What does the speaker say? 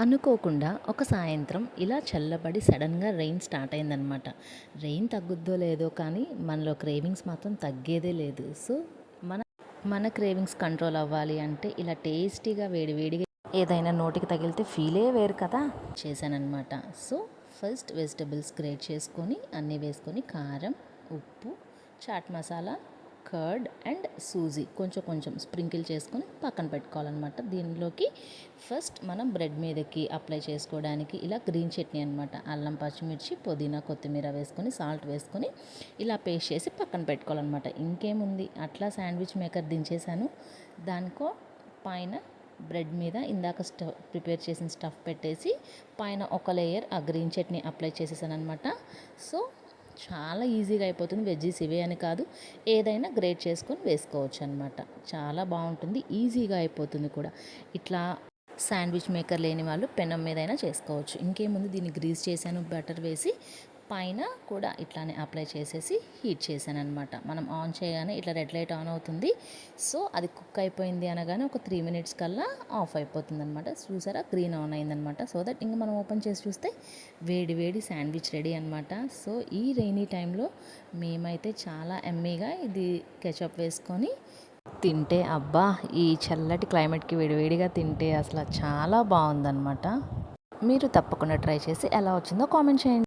అనుకోకుండా ఒక సాయంత్రం ఇలా చల్లబడి సడన్గా రెయిన్ స్టార్ట్ అయిందనమాట. రెయిన్ తగ్గుద్దో లేదో కానీ మనలో క్రేవింగ్స్ మాత్రం తగ్గేదే లేదు. సో మన మన క్రేవింగ్స్ కంట్రోల్ అవ్వాలి అంటే ఇలా టేస్టీగా వేడివేడిగా ఏదైనా నోటికి తగిలితే ఫీలే వేరు కదా? చేశానన్నమాట సో ఫస్ట్ వెజిటబుల్స్ గ్రేట్ చేసుకొని అన్నీ వేసుకొని కారం ఉప్పు చాట్ మసాలా కర్డ్ అండ్ సూజీ. కొంచెం కొంచెం స్ప్రింకిల్ చేసుకొని పక్కన పెట్టుకోవాలన్నమాట. దీనిలోకి ఫస్ట్ మనం బ్రెడ్ మీదకి అప్లై చేసుకోవడానికి ఇలా గ్రీన్ చట్నీ అనమాట అల్లం పచ్చిమిర్చి పుదీనా కొత్తిమీర వేసుకొని సాల్ట్ వేసుకొని ఇలా పేస్ట్ చేసి పక్కన పెట్టుకోవాలన్నమాట. ఇంకేముంది? అట్లా శాండ్విచ్ మేకర్ దించేసాను దానికో పైన బ్రెడ్ మీద ఇందాక స్టవ్ ప్రిపేర్ చేసిన స్టఫ్ పెట్టేసి పైన ఒక లేయర్ ఆ గ్రీన్ చట్నీ అప్లై చేసేసాను అనమాట సో చాలా ఈజీగా అయిపోతుంది. వెజ్జీస్ ఇవే అని కాదు ఏదైనా గ్రేట్ చేసుకొని వేసుకోవచ్చు అనమాట చాలా బాగుంటుంది ఈజీగా అయిపోతుంది కూడా. ఇట్లా శాండ్విచ్ మేకర్ లేని వాళ్ళు పెనం మీదైనా చేసుకోవచ్చు. ఇంకేముంది? దీన్ని గ్రీస్ చేశాను బటర్ వేసి పైన కూడా ఇట్లానే అప్లై చేసేసి హీట్ చేశాను అనమాట మనం ఆన్ చేయగానే ఇట్లా రెడ్ లైట్ ఆన్ అవుతుంది. సో అది కుక్ అయిపోయింది అనగానే ఒక త్రీ మినిట్స్ కల్లా ఆఫ్ అయిపోతుంది అనమాట చూసారా? గ్రీన్ ఆన్ అయిందనమాట సో దట్ ఇంకా మనం ఓపెన్ చేసి చూస్తే వేడి వేడి శాండ్విచ్ రెడీ అనమాట సో ఈ రెయినీ టైంలో మేమైతే చాలా ఎమ్మీగా ఇది కెచప్ వేసుకొని తింటే అబ్బా ఈ చల్లటి క్లైమేట్కి వేడివేడిగా తింటే అసలు చాలా బాగుందన్నమాట. మీరు తప్పకుండా ట్రై చేసి ఎలా వచ్చిందో కామెంట్ చేయండి.